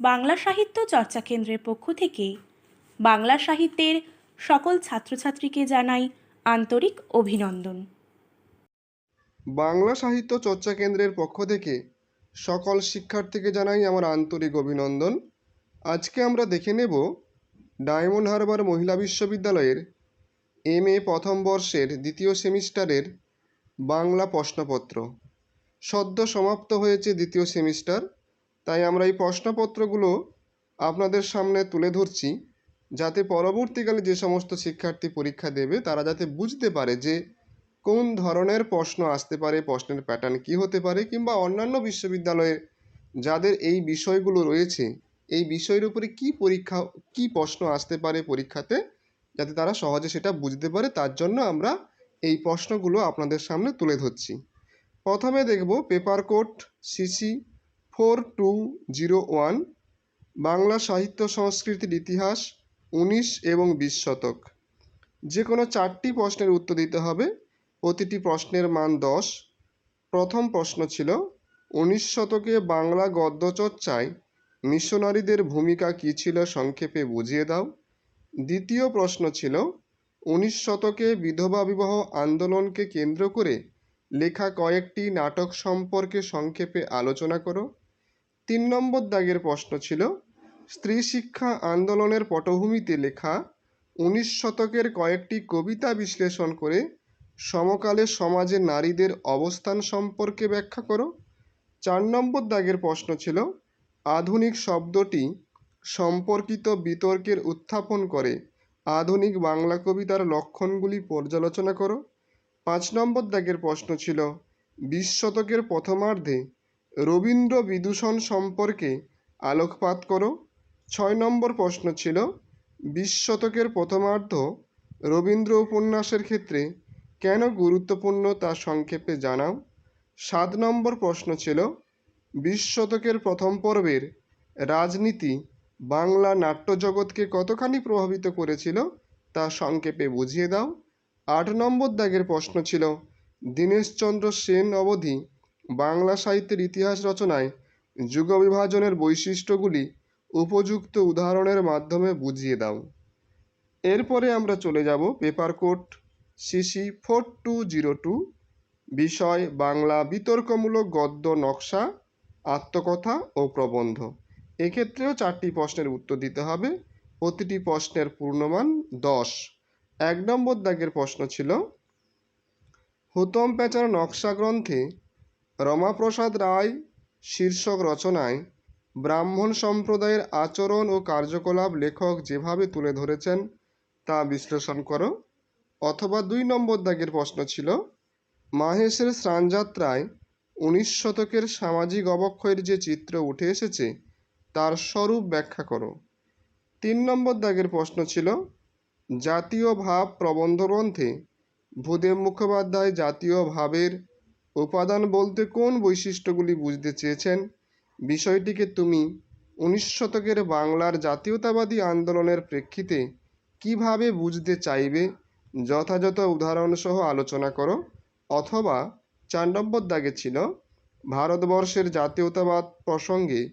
বাংলা সাহিত্য চর্চা কেন্দ্রের পক্ষ থেকে বাংলা সাহিত্যের সকল ছাত্রছাত্রীকে জানাই আন্তরিক অভিনন্দন। বাংলা সাহিত্য চর্চা কেন্দ্রের পক্ষ থেকে সকল শিক্ষার্থীকে জানাই আমার আন্তরিক অভিনন্দন। আজকে আমরা দেখে নেব ডায়মন্ড হারবার মহিলা বিশ্ববিদ্যালয়ের এম এ প্রথম বর্ষের দ্বিতীয় সেমিস্টারের বাংলা প্রশ্নপত্র। সদ্য সমাপ্ত হয়েছে দ্বিতীয় সেমিস্টার। তাই আমরা এই প্রশ্নপত্রগুলো আপনাদের সামনে তুলে ধরছি, যাতে পরবর্তীকালে যে সমস্ত শিক্ষার্থী পরীক্ষা দেবে, তারা যাতে বুঝতে পারে যে কোন ধরনের প্রশ্ন আসতে পারে, প্রশ্নের প্যাটার্ন কী হতে পারে, কিংবা অন্যান্য বিশ্ববিদ্যালয়ে যাদের এই বিষয়গুলো রয়েছে, এই বিষয়ের উপরে কী পরীক্ষা, কী প্রশ্ন আসতে পারে পরীক্ষাতে, যাতে তারা সহজে সেটা বুঝতে পারে, তার জন্য আমরা এই প্রশ্নগুলো আপনাদের সামনে তুলে ধরছি। প্রথমে দেখব paper code, CC four two zero one, Bangla সাহিত্য সংস্কৃতির ইতিহাস উনিশ এবং বিশ শতক। যে কোনো চারটি প্রশ্নের উত্তর দিতে হবে। প্রতিটি প্রশ্নের মান দশ। প্রথম প্রশ্ন ছিল, উনিশ শতকে বাংলা গদ্য চর্চায় মিশনারিদের ভূমিকা কী ছিল সংক্ষেপে বুঝিয়ে দাও। দ্বিতীয় প্রশ্ন ছিল, উনিশ শতকে বিধবা বিবাহ আন্দোলনকে কেন্দ্র করে লেখা কয়েকটি নাটক সম্পর্কে সংক্ষেপে আলোচনা করো। তিন নম্বর দাগের প্রশ্ন ছিল, স্ত্রী শিক্ষা আন্দোলনের পটভূমিতে লেখা উনিশ শতকের কয়েকটি কবিতা বিশ্লেষণ করে সমকালে সমাজে নারীদের অবস্থান সম্পর্কে ব্যাখ্যা করো। চার নম্বর দাগের প্রশ্ন ছিল, আধুনিক শব্দটি সম্পর্কিত বিতর্কের উত্থাপন করে আধুনিক বাংলা কবিতার লক্ষণগুলি পর্যালোচনা করো। পাঁচ নম্বর দাগের প্রশ্ন ছিল, বিশ শতকের প্রথমার্ধে রবীন্দ্র বিদূষণ সম্পর্কে আলোকপাত করো। ছয় নম্বর প্রশ্ন ছিল, বিশ শতকের প্রথমার্ধ রবীন্দ্র উপন্যাসের ক্ষেত্রে কেন গুরুত্বপূর্ণ তা সংক্ষেপে জানাও। সাত নম্বর প্রশ্ন ছিল, বিশ শতকের প্রথম পর্বের রাজনীতি বাংলা নাট্যজগৎকে কতখানি প্রভাবিত করেছিল তা সংক্ষেপে বুঝিয়ে দাও। আট নম্বর দাগের প্রশ্ন ছিল, দীনেশচন্দ্র সেন অবধি বাংলা সাহিত্যের ইতিহাস রচনায় যুগবিভাজনের বৈশিষ্ট্যগুলি উপযুক্ত উদাহরণের মাধ্যমে বুঝিয়ে দাও। এরপরে আমরা চলে যাব paper code CC four two zero two, বিষয় বাংলা বিতর্কমূলক গদ্য নকশা, আত্মকথা ও প্রবন্ধ। এক্ষেত্রেও চারটি প্রশ্নের উত্তর দিতে হবে। প্রতিটি প্রশ্নের পূর্ণমান দশ। এক নম্বর দাগের প্রশ্ন ছিল, হুতম প্যাচার নকশা গ্রন্থে রমাপ্রসাদ রায় শীর্ষক রচনায় ব্রাহ্মণ সম্প্রদায়ের আচরণ ও কার্যকলাপ লেখক যেভাবে তুলে ধরেছেন, তা বিশ্লেষণ করো। অথবা দুই নম্বর দাগের প্রশ্ন ছিল, মাহেশের স্নানযাত্রায় উনিশ শতকের সামাজিক অবক্ষয়ের যে চিত্র উঠে এসেছে, তার স্বরূপ ব্যাখ্যা করো। তিন নম্বর দাগের প্রশ্ন ছিল, জাতীয় ভাব প্রবন্ধ গ্রন্থে ভূদেব মুখোপাধ্যায় জাতীয় ভাবের উপাদান বলতে কোন বৈশিষ্ট্যগুলি বুঝতে চেয়েছেন? বিষয়টিকে তুমি উনিশ শতকের বাংলার জাতীয়তাবাদী আন্দোলনের প্রেক্ষিতে কীভাবে বুঝতে চাইবে? যথাযথ উদাহরণসহ আলোচনা করো। অথবা চার নম্বর দাগে ছিল, ভারতবর্ষের জাতীয়তাবাদ প্রসঙ্গে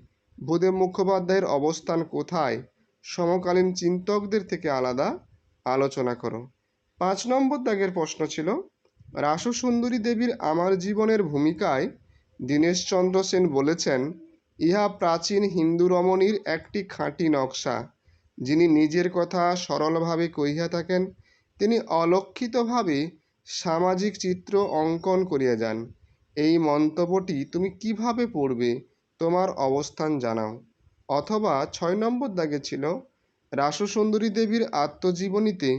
ভূদেব মুখোপাধ্যায়ের অবস্থান কোথায়? সমকালীন চিন্তকদের থেকে আলাদা। আলোচনা করো। পাঁচ নম্বর দাগের প্রশ্ন ছিল রাসু সুন্দরী দেবীর আমার জীবনের ভূমিকায় দীনেশচন্দ্র সেন বলেছেন, ইহা প্রাচীন হিন্দু রমণীর একটি খাঁটি নকশা। যিনি নিজের কথা সরলভাবে কহিয়া থাকেন, তিনি অলক্ষিতভাবে সামাজিক চিত্র অঙ্কন করিয়া যান। এই মন্তব্যটি তুমি কীভাবে পড়বে, তোমার অবস্থান জানাও। অথবা ছয় নম্বর দাগে ছিল রাসু সুন্দরী দেবীর আত্মজীবনীতে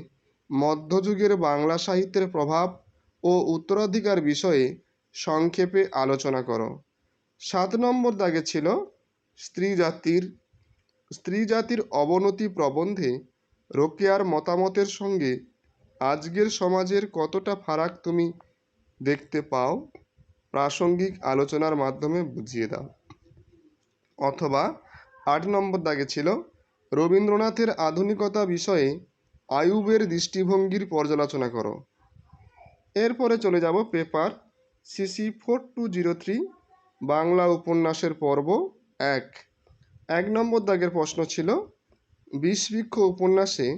মধ্যযুগের বাংলা সাহিত্যের প্রভাব ও উত্তরাধিকার বিষয়ে সংক্ষেপে আলোচনা করো। সাত নম্বর দাগে ছিল স্ত্রী জাতির স্ত্রী জাতির অবনতি প্রবন্ধে রোকেয়ার মতামতের সঙ্গে আজকের সমাজের কতটা ফারাক তুমি দেখতে পাও? প্রাসঙ্গিক আলোচনার মাধ্যমে বুঝিয়ে দাও। অথবা আট নম্বর দাগে ছিল রবীন্দ্রনাথের আধুনিকতা বিষয়ে আয়ুবের দৃষ্টিভঙ্গির পর্যালোচনা করো। এরপরে চলে যাব paper CC four two zero three, Bangla উপন্যাসের পর্ব এক। এক নম্বর দাগের প্রশ্ন ছিল, বিষবৃক্ষ উপন্যাসে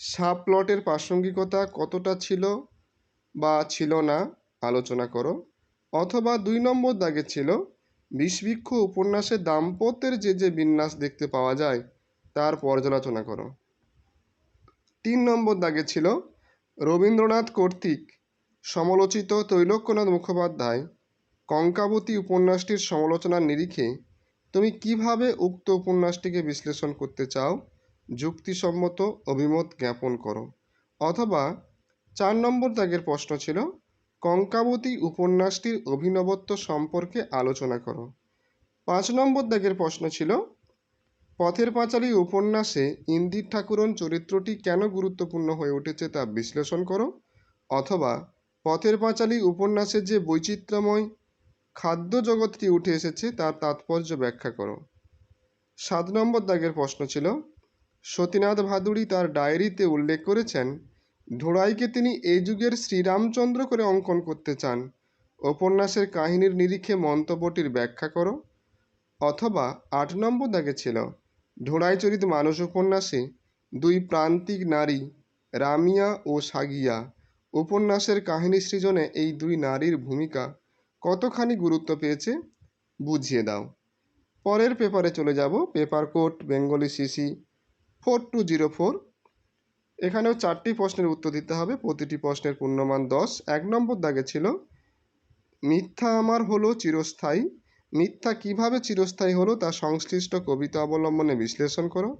সাপ প্লটের প্রাসঙ্গিকতা কতটা ছিল বা ছিল না আলোচনা করো। অথবা দুই নম্বর দাগে ছিল, বিষবৃক্ষ উপন্যাসে দাম্পত্যের যে যে বিন্যাস দেখতে পাওয়া যায় তার পর্যালোচনা করো। তিন নম্বর দাগে ছিল, রবীন্দ্রনাথ কর্তৃক সমালোচিত তৈলক্যনাথ মুখোপাধ্যায় কঙ্কাবতী উপন্যাসটির সমালোচনার নিরিখে তুমি কীভাবে উক্ত উপন্যাসটিকে বিশ্লেষণ করতে চাও? যুক্তিসম্মত অভিমত জ্ঞাপন করো। অথবা চার নম্বর দাগের প্রশ্ন ছিল, কঙ্কাবতী উপন্যাসটির অভিনবত্ব সম্পর্কে আলোচনা করো। পাঁচ নম্বর দাগের প্রশ্ন ছিল, পথের পাঁচালী উপন্যাসে ইন্দির ঠাকুরন চরিত্রটি কেন গুরুত্বপূর্ণ হয়ে উঠেছে তা বিশ্লেষণ করো? অথবা পথের পাঁচালী উপন্যাসের যে বৈচিত্র্যময় খাদ্য জগৎটি উঠে এসেছে, তার তাৎপর্য ব্যাখ্যা করো। সাত নম্বর দাগের প্রশ্ন ছিল, সতীনাথ ভাদুড়ি তার ডায়েরিতে উল্লেখ করেছেন, ঢোড়াইকে তিনি এই যুগের শ্রীরামচন্দ্র করে অঙ্কন করতে চান। উপন্যাসের কাহিনীর নিরিখে মন্তব্যটির ব্যাখ্যা করো। অথবা আট নম্বর দাগে ছিল ঢোড়াইচরিত মানুষ উপন্যাসে দুই প্রান্তিক নারী, রামিয়া ও সাগিয়া উপন্যাসের কাহিনী সৃজনে এই দুই নারীর ভূমিকা কতখানি গুরুত্ব পেয়েছে, বুঝিয়ে দাও। পরের পেপারে চলে যাব, paper code Bengali CC, four two zero four. এখানেও চারটি প্রশ্নের উত্তর দিতে হবে, প্রতিটি প্রশ্নের পূর্ণমান দশ। এক নম্বর দাগে ছিল, মিথ্যা আমার হলো চিরস্থায়ী। মিথ্যা কীভাবে চিরস্থায়ী হলো তা সংশ্লিষ্ট কবিতা অবলম্বনে বিশ্লেষণ করো।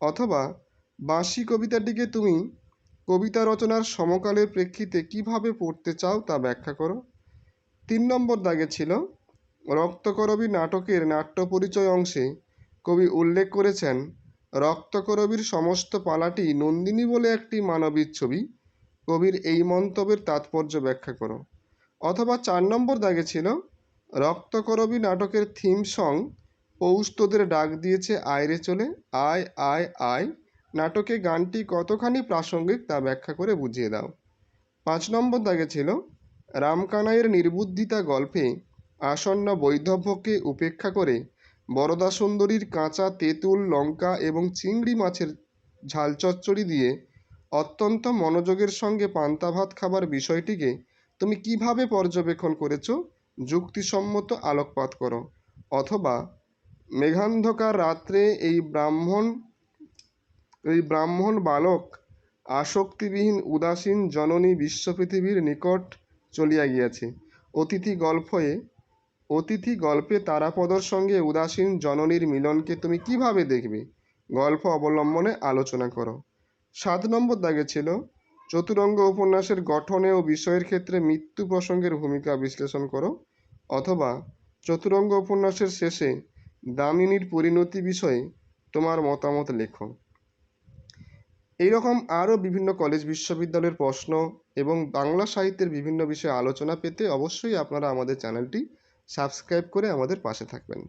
অথবা বাঁশি কবিতাটিকে তুমি কবিতা রচনার সমকালের প্রেক্ষিতে কীভাবে পড়তে চাও তা ব্যাখ্যা করো। তিন নম্বর দাগে ছিল, রক্তকরবী নাটকের নাট্য পরিচয় অংশে কবি উল্লেখ করেছেন, রক্তকরবীর সমস্ত পালাটি নন্দিনী বলে একটি মানবীর ছবি। কবির এই মন্তব্যের তাৎপর্য ব্যাখ্যা করো। অথবা চার নম্বর দাগে ছিল, রক্তকরবী নাটকের থিম সং পৌষ তোদের ডাক দিয়েছে আয়রে চলে, আয় আয় আয়। নাটকে গানটি কতখানি প্রাসঙ্গিক তা ব্যাখ্যা করে বুঝিয়ে দাও। পাঁচ নম্বর দাগে ছিল, রামকানাইয়ের নির্বুদ্ধিতা গল্পে আসন্ন বৈধব্যকে উপেক্ষা করে বরদা সুন্দরীর কাঁচা তেঁতুল, লঙ্কা এবং চিংড়ি মাছের ঝাল চচ্চড়ি দিয়ে অত্যন্ত মনোযোগের সঙ্গে পান্তা ভাত খাবার বিষয়টিকে তুমি কীভাবে পর্যবেক্ষণ করেছ, যুক্তিসম্মত আলোকপাত করো, অথবা মেঘান্ধকার রাত্রে এই ব্রাহ্মণ এই ব্রাহ্মণ বালক আসক্তিবিহীন উদাসীন জননী বিশ্বপৃথিবীর নিকট চলিয়া গিয়াছে। অতিথি গল্পে অতিথি গল্পে তারাপদর সঙ্গে উদাসীন জননীর মিলনকে তুমি কীভাবে দেখবে? গল্প অবলম্বনে আলোচনা করো। সাত নম্বর দাগে ছিল, চতুরঙ্গ উপন্যাসের গঠনে ও বিষয়ের ক্ষেত্রে মৃত্যু প্রসঙ্গের ভূমিকা বিশ্লেষণ করো, অথবা চতুরঙ্গ উপন্যাসের শেষে দামিনীর পরিণতি বিষয়ে তোমার মতামত লেখো। এইরকম আরও বিভিন্ন কলেজ বিশ্ববিদ্যালয়ের প্রশ্ন এবং বাংলা সাহিত্যের বিভিন্ন বিষয়ে আলোচনা পেতে অবশ্যই আপনারা আমাদের চ্যানেলটি সাবস্ক্রাইব করে আমাদের পাশে থাকবেন।